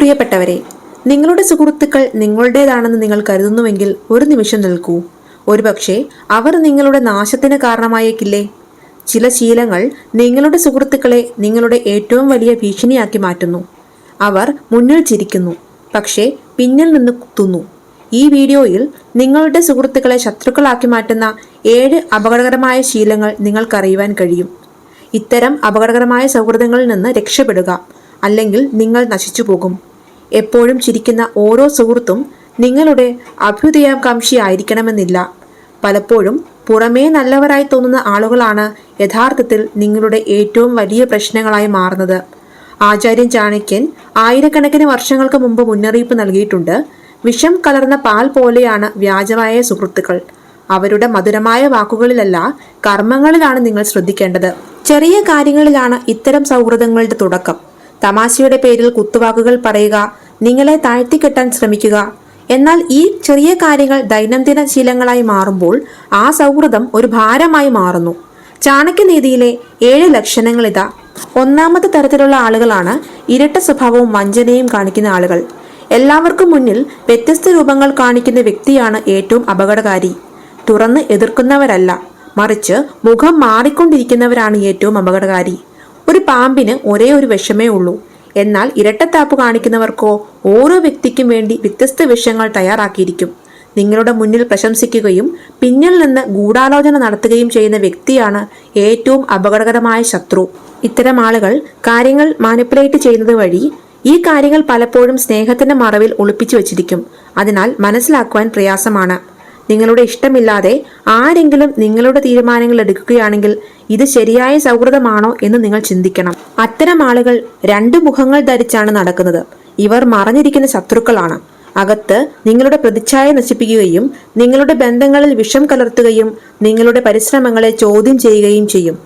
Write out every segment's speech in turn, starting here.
പ്രിയപ്പെട്ടവരെ നിങ്ങളുടെ സുഹൃത്തുക്കൾ നിങ്ങളുടേതാണെന്ന് നിങ്ങൾ കരുതുന്നുവെങ്കിൽ ഒരു നിമിഷം നിൽക്കൂ. ഒരുപക്ഷെ അവർ നിങ്ങളുടെ നാശത്തിന് കാരണമായേക്കില്ലേ? ചില ശീലങ്ങൾ നിങ്ങളുടെ സുഹൃത്തുക്കളെ നിങ്ങളുടെ ഏറ്റവും വലിയ ഭീഷണിയാക്കി മാറ്റുന്നു. അവർ മുന്നിൽ ചിരിക്കുന്നു പക്ഷേ പിന്നിൽ നിന്ന് കുത്തുന്നു. ഈ വീഡിയോയിൽ നിങ്ങളുടെ സുഹൃത്തുക്കളെ ശത്രുക്കളാക്കി മാറ്റുന്ന ഏഴ് അപകടകരമായ ശീലങ്ങൾ നിങ്ങൾക്കറിയുവാൻ കഴിയും. ഇത്തരം അപകടകരമായ സൗഹൃദങ്ങളിൽ നിന്ന് രക്ഷപ്പെടുക അല്ലെങ്കിൽ നിങ്ങൾ നശിച്ചു പോകും എപ്പോഴും ചിരിക്കുന്ന ഓരോ സുഹൃത്തും നിങ്ങളുടെ അഭ്യുദയാകാംക്ഷി ആയിരിക്കണമെന്നില്ല പലപ്പോഴും പുറമേ നല്ലവരായി തോന്നുന്ന ആളുകളാണ് യഥാർത്ഥത്തിൽ നിങ്ങളുടെ ഏറ്റവും വലിയ പ്രശ്നങ്ങളായി മാറുന്നത്. ആചാര്യൻ ചാണക്യൻ ആയിരക്കണക്കിന് വർഷങ്ങൾക്ക് മുമ്പ് മുന്നറിയിപ്പ് നൽകിയിട്ടുണ്ട് വിഷം കലർന്ന പാൽ പോലെയാണ് വ്യാജമായ സുഹൃത്തുക്കൾ. അവരുടെ മധുരമായ വാക്കുകളിലല്ല കർമ്മങ്ങളിലാണ് നിങ്ങൾ ശ്രദ്ധിക്കേണ്ടത്. ചെറിയ കാര്യങ്ങളിലാണ് ഇത്തരം സൗഹൃദങ്ങളുടെ തുടക്കം. തമാശയുടെ പേരിൽ കുത്തുവാക്കുകൾ പറയുക നിങ്ങളെ താഴ്ത്തിക്കെട്ടാൻ ശ്രമിക്കുക. എന്നാൽ ഈ ചെറിയ കാര്യങ്ങൾ ദൈനംദിന ശീലങ്ങളായി മാറുമ്പോൾ ആ സൗഹൃദം ഒരു ഭാരമായി മാറുന്നു. ചാണക്യനീതിയിലെ ഏഴ് ലക്ഷണങ്ങൾ ഇതാ. ഒന്നാമത്തെ തരത്തിലുള്ള ആളുകളാണ് ഇരട്ട സ്വഭാവവും വഞ്ചനയും കാണിക്കുന്ന ആളുകൾ. എല്ലാവർക്കും മുന്നിൽ വ്യത്യസ്ത രൂപങ്ങൾ കാണിക്കുന്ന വ്യക്തിയാണ് ഏറ്റവും അപകടകാരി. തുറന്ന് എതിർക്കുന്നവരല്ല മറിച്ച് മുഖം മാറിക്കൊണ്ടിരിക്കുന്നവരാണ് ഏറ്റവും അപകടകാരി. ഒരു പാമ്പിന് ഒരേ ഒരു വിഷമേ ഉള്ളൂ. എന്നാൽ ഇരട്ടത്താപ്പ് കാണിക്കുന്നവർക്കോ ഓരോ വ്യക്തിക്കും വേണ്ടി വ്യത്യസ്ത വിഷയങ്ങൾ തയ്യാറാക്കിയിരിക്കും. നിങ്ങളുടെ മുന്നിൽ പ്രശംസിക്കുകയും പിന്നിൽ നിന്ന് ഗൂഢാലോചന നടത്തുകയും ചെയ്യുന്ന വ്യക്തിയാണ് ഏറ്റവും അപകടകരമായ ശത്രു. ഇത്തരം ആളുകൾ കാര്യങ്ങൾ മാനിപ്പുലേറ്റ് ചെയ്യുന്നത് വഴി ഈ കാര്യങ്ങൾ പലപ്പോഴും സ്നേഹത്തിന്റെ മറവിൽ ഒളിപ്പിച്ചു വച്ചിരിക്കും. അതിനാൽ മനസ്സിലാക്കുവാൻ പ്രയാസമാണ്. നിങ്ങളുടെ ഇഷ്ടമില്ലാതെ ആരെങ്കിലും നിങ്ങളുടെ തീരുമാനങ്ങൾ എടുക്കുകയാണെങ്കിൽ ഇത് ശരിയായ സൗഹൃദമാണോ എന്ന് നിങ്ങൾ ചിന്തിക്കണം. അത്തരം ആളുകൾ രണ്ട് മുഖങ്ങൾ ധരിച്ചാണ് നടക്കുന്നത്. ഇവർ മറഞ്ഞിരിക്കുന്ന ശത്രുക്കളാണ്. അകത്ത് നിങ്ങളുടെ പ്രതിച്ഛായ നശിപ്പിക്കുകയും നിങ്ങളുടെ ബന്ധങ്ങളിൽ വിഷം കലർത്തുകയും നിങ്ങളുടെ പരിശ്രമങ്ങളെ ചോദ്യം ചെയ്യുകയും ചെയ്യും.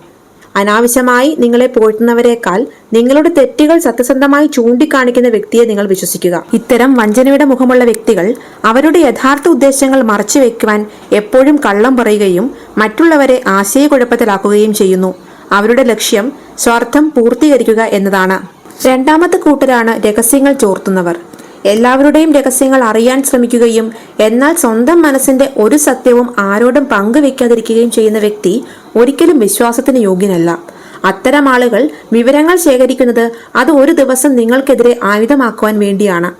അനാവശ്യമായി നിങ്ങളെ പോറ്റുന്നവരെക്കാൾ നിങ്ങളുടെ തെറ്റുകൾ സത്യസന്ധമായി ചൂണ്ടിക്കാണിക്കുന്ന വ്യക്തിയെ നിങ്ങൾ വിശ്വസിക്കുക. ഇത്തരം വഞ്ചനയുടെ മുഖമുള്ള വ്യക്തികൾ അവരുടെ യഥാർത്ഥ ഉദ്ദേശങ്ങൾ മറച്ചുവെക്കുവാൻ എപ്പോഴും കള്ളം പറയുകയും മറ്റുള്ളവരെ ആശയക്കുഴപ്പത്തിലാക്കുകയും ചെയ്യുന്നു. അവരുടെ ലക്ഷ്യം സ്വാർത്ഥം പൂർത്തീകരിക്കുക എന്നതാണ്. രണ്ടാമത്തെ കൂട്ടരാണ് രഹസ്യങ്ങൾ ചോർത്തുന്നവർ. എല്ലാവരുടെയും രഹസ്യങ്ങൾ അറിയാൻ ശ്രമിക്കുകയും എന്നാൽ സ്വന്തം മനസ്സിന്റെ ഒരു സത്യവും ആരോടും പങ്കുവെക്കാതിരിക്കുകയും ചെയ്യുന്ന വ്യക്തി ഒരിക്കലും വിശ്വാസത്തിന് യോഗ്യനല്ല. അത്തരം ആളുകൾ വിവരങ്ങൾ ശേഖരിക്കുന്നത് അത് ഒരു ദിവസം നിങ്ങൾക്കെതിരെ ആയുധമാക്കുവാൻ വേണ്ടിയാണ്.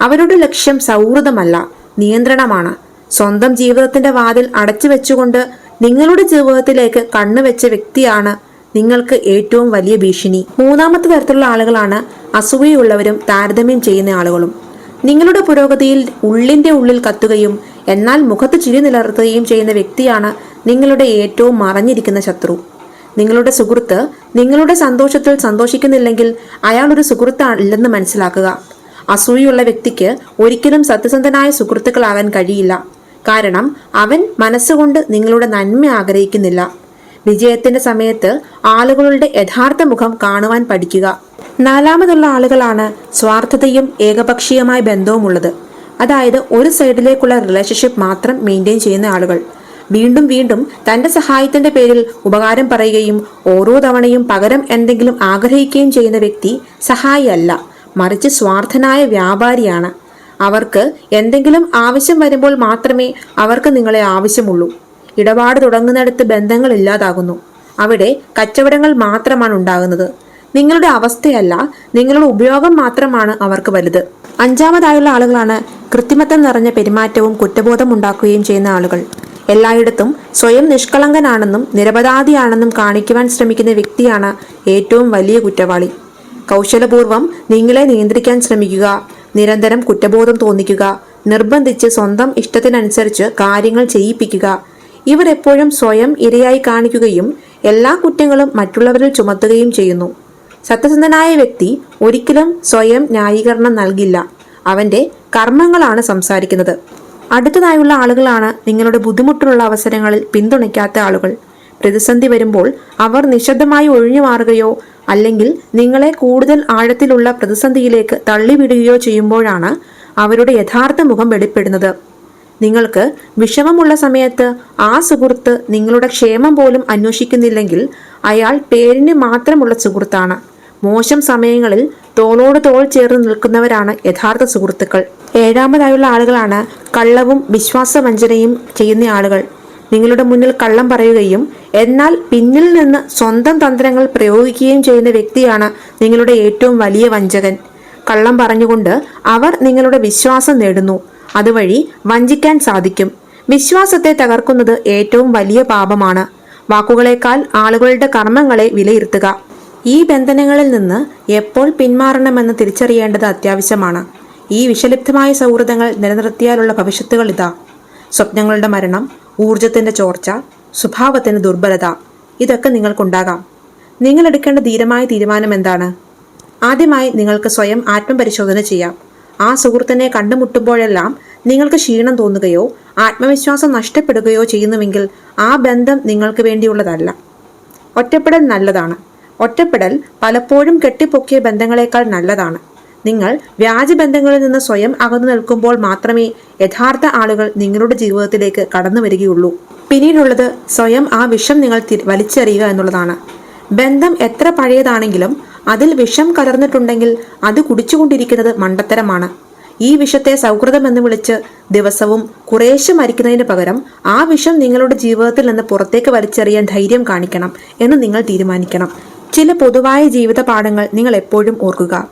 അവരുടെ ലക്ഷ്യം സൗഹൃദമല്ല നിയന്ത്രണമാണ്. സ്വന്തം ജീവിതത്തിന്റെ വാതിൽ അടച്ചു വെച്ചുകൊണ്ട് നിങ്ങളുടെ ജീവിതത്തിലേക്ക് കണ്ണുവെച്ച വ്യക്തിയാണ് നിങ്ങൾക്ക് ഏറ്റവും വലിയ ഭീഷണി. മൂന്നാമത്തെ തരത്തിലുള്ള ആളുകളാണ് അസൂയയുള്ളവരും താരതമ്യം ചെയ്യുന്ന ആളുകളും. നിങ്ങളുടെ പുരോഗതിയിൽ ഉള്ളിന്റെ ഉള്ളിൽ കത്തുകയും എന്നാൽ മുഖത്ത് ചിരി നിലർത്തുകയും ചെയ്യുന്ന വ്യക്തിയാണ് നിങ്ങളുടെ ഏറ്റവും മറഞ്ഞിരിക്കുന്ന ശത്രു. നിങ്ങളുടെ സുഹൃത്ത് നിങ്ങളുടെ സന്തോഷത്തിൽ സന്തോഷിക്കുന്നില്ലെങ്കിൽ അയാൾ ഒരു സുഹൃത്താണില്ലെന്ന് മനസ്സിലാക്കുക. അസൂയുള്ള വ്യക്തിക്ക് ഒരിക്കലും സത്യസന്ധനായ സുഹൃത്തുക്കളാകാൻ കഴിയില്ല. കാരണം അവൻ മനസ്സുകൊണ്ട് നിങ്ങളുടെ നന്മ ആഗ്രഹിക്കുന്നില്ല. വിജയത്തിന്റെ സമയത്ത് ആളുകളുടെ യഥാർത്ഥ മുഖം കാണുവാൻ പഠിക്കുക. നാലാമതുള്ള ആളുകളാണ് സ്വാർത്ഥതയും ഏകപക്ഷീയമായ ബന്ധവുമുള്ളത്. അതായത് ഒരു സൈഡിലേക്കുള്ള റിലേഷൻഷിപ്പ് മാത്രം മെയിന്റെയിൻ ചെയ്യുന്ന ആളുകൾ. വീണ്ടും വീണ്ടും തന്റെ സഹായത്തിന്റെ പേരിൽ ഉപകാരം പറയുകയും ഓരോ തവണയും പകരം എന്തെങ്കിലും ആഗ്രഹിക്കുകയും ചെയ്യുന്ന വ്യക്തി സഹായിയല്ല മറിച്ച് സ്വാർത്ഥനായ വ്യാപാരിയാണ്. അവർക്ക് എന്തെങ്കിലും ആവശ്യം വരുമ്പോൾ മാത്രമേ അവർക്ക് നിങ്ങളെ ആവശ്യമുള്ളൂ. ഇടപാട് തുടങ്ങുന്നിടത്ത് ബന്ധങ്ങൾ ഇല്ലാതാകുന്നു. അവിടെ കച്ചവടങ്ങൾ മാത്രമാണ് ഉണ്ടാകുന്നത്. നിങ്ങളുടെ അവസ്ഥയല്ല നിങ്ങളുടെ ഉപയോഗം മാത്രമാണ് അവർക്ക് വലുത്. അഞ്ചാമതായുള്ള ആളുകളാണ് കൃത്രിമത്വം നിറഞ്ഞ പെരുമാറ്റവും കുറ്റബോധം ഉണ്ടാക്കുകയും ചെയ്യുന്ന ആളുകൾ. എല്ലായിടത്തും സ്വയം നിഷ്കളങ്കനാണെന്നും നിരപരാധിയാണെന്നും കാണിക്കുവാൻ ശ്രമിക്കുന്ന വ്യക്തിയാണ് ഏറ്റവും വലിയ കുറ്റവാളി. കൗശലപൂർവം നിങ്ങളെ നിയന്ത്രിക്കാൻ ശ്രമിക്കുക നിരന്തരം കുറ്റബോധം തോന്നിക്കുക നിർബന്ധിച്ച് സ്വന്തം ഇഷ്ടത്തിനനുസരിച്ച് കാര്യങ്ങൾ ചെയ്യിപ്പിക്കുക. ഇവർ എപ്പോഴും സ്വയം ഇരയായി കാണിക്കുകയും എല്ലാ കുറ്റങ്ങളും മറ്റുള്ളവരിൽ ചുമത്തുകയും ചെയ്യുന്നു. സത്യസന്ധനായ വ്യക്തി ഒരിക്കലും സ്വയം ന്യായീകരണം നൽകില്ല. അവന്റെ കർമ്മങ്ങളാണ് സംസാരിക്കുന്നത്. അടുത്തതായുള്ള ആളുകളാണ് നിങ്ങളുടെ ബുദ്ധിമുട്ടുള്ള അവസരങ്ങളിൽ പിന്തുണയ്ക്കാത്ത ആളുകൾ. പ്രതിസന്ധി വരുമ്പോൾ അവർ നിശബ്ദമായി ഒഴിഞ്ഞു മാറുകയോ അല്ലെങ്കിൽ നിങ്ങളെ കൂടുതൽ ആഴത്തിലുള്ള പ്രതിസന്ധിയിലേക്ക് തള്ളിവിടുകയോ ചെയ്യുമ്പോഴാണ് അവരുടെ യഥാർത്ഥ മുഖം വെളിപ്പെടുന്നത്. നിങ്ങൾക്ക് വിഷമമുള്ള സമയത്ത് ആ സുഹൃത്ത് നിങ്ങളുടെ ക്ഷേമം പോലും അന്വേഷിക്കുന്നില്ലെങ്കിൽ അയാൾ പേരിന് മാത്രമുള്ള സുഹൃത്താണ്. മോശം സമയങ്ങളിൽ തോളോട് തോൾ ചേർന്ന് നിൽക്കുന്നവരാണ് യഥാർത്ഥ സുഹൃത്തുക്കൾ. ഏഴാമതായുള്ള ആളുകളാണ് കള്ളവും വിശ്വാസവഞ്ചനയും ചെയ്യുന്ന ആളുകൾ. നിങ്ങളുടെ മുന്നിൽ കള്ളം പറയുകയും എന്നാൽ പിന്നിൽ നിന്ന് സ്വന്തം തന്ത്രങ്ങൾ പ്രയോഗിക്കുകയും ചെയ്യുന്ന വ്യക്തിയാണ് നിങ്ങളുടെ ഏറ്റവും വലിയ വഞ്ചകൻ. കള്ളം പറഞ്ഞുകൊണ്ട് അവർ നിങ്ങളുടെ വിശ്വാസം നേടുന്നു. അതുവഴി വഞ്ചിക്കാൻ സാധിക്കും. വിശ്വാസത്തെ തകർക്കുന്നത് ഏറ്റവും വലിയ പാപമാണ്. വാക്കുകളേക്കാൾ ആളുകളുടെ കർമ്മങ്ങളെ വിലയിരുത്തുക. ഈ ബന്ധനങ്ങളിൽ നിന്ന് എപ്പോൾ പിന്മാറണമെന്ന് തിരിച്ചറിയേണ്ടത് അത്യാവശ്യമാണ്. ഈ വിഷലിപ്തമായ സൗഹൃദങ്ങൾ നിലനിർത്തിയാലുള്ള ഭവിഷ്യത്തുകൾ ഇതാ. സ്വപ്നങ്ങളുടെ മരണം ഊർജത്തിന്റെ ചോർച്ച സ്വഭാവത്തിന്റെ ദുർബലത ഇതൊക്കെ നിങ്ങൾക്കുണ്ടാകാം. നിങ്ങൾ എടുക്കേണ്ട ധീരമായ തീരുമാനം എന്താണ്? ആദ്യമായി നിങ്ങൾക്ക് സ്വയം ആത്മപരിശോധന ചെയ്യാം. ആ സുഹൃത്തിനെ കണ്ടുമുട്ടുമ്പോഴെല്ലാം നിങ്ങൾക്ക് ക്ഷീണം തോന്നുകയോ ആത്മവിശ്വാസം നഷ്ടപ്പെടുകയോ ചെയ്യുന്നുവെങ്കിൽ ആ ബന്ധം നിങ്ങൾക്ക് വേണ്ടിയുള്ളതല്ല. ഒറ്റപ്പെടൽ നല്ലതാണ്. ഒറ്റപ്പെടൽ പലപ്പോഴും കെട്ടിപ്പൊക്കിയ ബന്ധങ്ങളെക്കാൾ നല്ലതാണ്. നിങ്ങൾ വ്യാജബന്ധങ്ങളിൽ നിന്ന് സ്വയം അകന്നു നിൽക്കുമ്പോൾ മാത്രമേ യഥാർത്ഥ ആളുകൾ നിങ്ങളുടെ ജീവിതത്തിലേക്ക് കടന്നു വരികയുള്ളൂ. പിന്നീടുള്ളത് സ്വയം ആ വിഷം നിങ്ങൾ വലിച്ചെറിയുക എന്നുള്ളതാണ്. ബന്ധം എത്ര പഴയതാണെങ്കിലും അതിൽ വിഷം കലർന്നിട്ടുണ്ടെങ്കിൽ അത് കുടിച്ചുകൊണ്ടിരിക്കുന്നത് മണ്ടത്തരമാണ്. ഈ വിഷത്തെ സൗഹൃദം എന്ന് വിളിച്ച് ദിവസവും കുറേശ്ശെ മരിക്കുന്നതിന് പകരം ആ വിഷം നിങ്ങളുടെ ജീവിതത്തിൽ നിന്ന് പുറത്തേക്ക് വലിച്ചെറിയാൻ ധൈര്യം കാണിക്കണം എന്ന് നിങ്ങൾ തീരുമാനിക്കണം. ചില പൊതുവായ ജീവിത പാഠങ്ങൾ നിങ്ങൾ എപ്പോഴും ഓർക്കുക.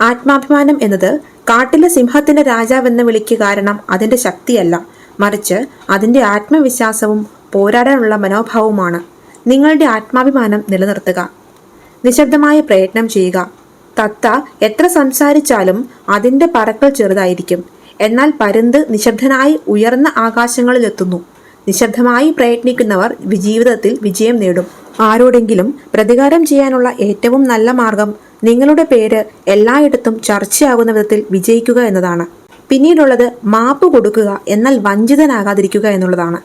ആത്മാഭിമാനം എന്നത് കാട്ടിലെ സിംഹത്തിന്റെ രാജാവെന്ന വിളിക്ക് കാരണം അതിന്റെ ശക്തിയല്ല. മറിച്ച് അതിന്റെ ആത്മവിശ്വാസവും പോരാടാനുള്ള മനോഭാവവുമാണ്. നിങ്ങളുടെ ആത്മാഭിമാനം നിലനിർത്തുക. നിശബ്ദമായ പ്രയത്നം ചെയ്യുക. തത്ത എത്ര സംസാരിച്ചാലും അതിന്റെ പറക്കൽ ചെറുതായിരിക്കും. എന്നാൽ പരുന്ത് നിശബ്ദനായി ഉയർന്ന ആകാശങ്ങളിലെത്തുന്നു. നിശബ്ദമായി പ്രയത്നിക്കുന്നവർ ജീവിതത്തിൽ വിജയം നേടും. ആരോടെങ്കിലും പ്രതികാരം ചെയ്യാനുള്ള ഏറ്റവും നല്ല മാർഗം നിങ്ങളുടെ പേര് എല്ലായിടത്തും ചർച്ചയാകുന്ന വിധത്തിൽ വിജയിക്കുക എന്നതാണ്. പിന്നീടുള്ളത് മാപ്പ് കൊടുക്കുക എന്നാൽ വഞ്ചിതനാകാതിരിക്കുക എന്നുള്ളതാണ്.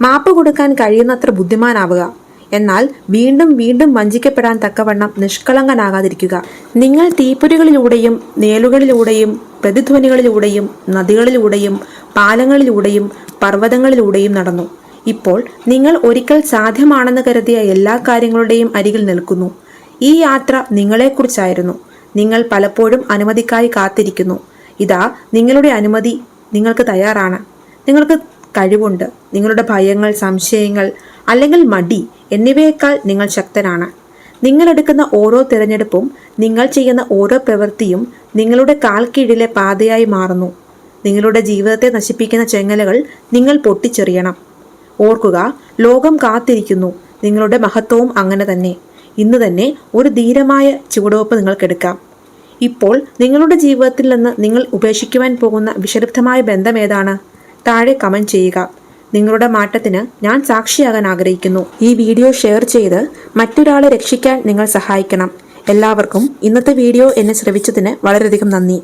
മാപ്പ് കൊടുക്കാൻ കഴിയുന്നത്ര ബുദ്ധിമാനാവുക. എന്നാൽ വീണ്ടും വീണ്ടും വഞ്ചിക്കപ്പെടാൻ തക്കവണ്ണം നിഷ്കളങ്കനാകാതിരിക്കുക. നിങ്ങൾ തീപ്പൊരികളിലൂടെയും നേലുകളിലൂടെയും പ്രതിധ്വനികളിലൂടെയും നദികളിലൂടെയും പാലങ്ങളിലൂടെയും പർവതങ്ങളിലൂടെയും നടന്നു. ഇപ്പോൾ നിങ്ങൾ ഒരിക്കൽ സാധ്യമാണെന്ന് കരുതിയ എല്ലാ കാര്യങ്ങളുടെയും അരികിൽ നിൽക്കുന്നു. ഈ യാത്ര നിങ്ങളെക്കുറിച്ചായിരുന്നു. നിങ്ങൾ പലപ്പോഴും അനുമതിക്കായി കാത്തിരിക്കുന്നു. ഇതാ നിങ്ങളുടെ അനുമതി. നിങ്ങൾക്ക് തയ്യാറാണ്. നിങ്ങൾക്ക് കഴിവുണ്ട്. നിങ്ങളുടെ ഭയങ്ങൾ സംശയങ്ങൾ അല്ലെങ്കിൽ മടി എന്നിവയേക്കാൾ നിങ്ങൾ ശക്തനാണ് നിങ്ങൾ എടുക്കുന്ന ഓരോ തിരഞ്ഞെടുപ്പും നിങ്ങൾ ചെയ്യുന്ന ഓരോ പ്രവൃത്തിയും നിങ്ങളുടെ കാൽ കീഴിലെ പാതയായി മാറുന്നു. നിങ്ങളുടെ ജീവിതത്തെ നശിപ്പിക്കുന്ന ചെങ്ങലകൾ നിങ്ങൾ പൊട്ടിച്ചെറിയണം. ഓർക്കുക ലോകം കാത്തിരിക്കുന്നു. നിങ്ങളുടെ മഹത്വവും അങ്ങനെ തന്നെ. ഇന്ന് തന്നെ ഒരു ധീരമായ ചുവടുവെപ്പ് നിങ്ങൾക്കെടുക്കാം ഇപ്പോൾ നിങ്ങളുടെ ജീവിതത്തിൽ നിന്ന് നിങ്ങൾ ഉപേക്ഷിക്കുവാൻ പോകുന്ന വിഷലിപ്തമായ ബന്ധം ഏതാണ്? താഴെ കമന്റ് ചെയ്യുക. നിങ്ങളുടെ മാറ്റത്തിന് ഞാൻ സാക്ഷിയാകാൻ ആഗ്രഹിക്കുന്നു. ഈ വീഡിയോ ഷെയർ ചെയ്ത് മറ്റൊരാളെ രക്ഷിക്കാൻ നിങ്ങൾ സഹായിക്കണം. എല്ലാവർക്കും ഇന്നത്തെ വീഡിയോ എന്നെ ശ്രവിച്ചതിന് വളരെയധികം നന്ദി.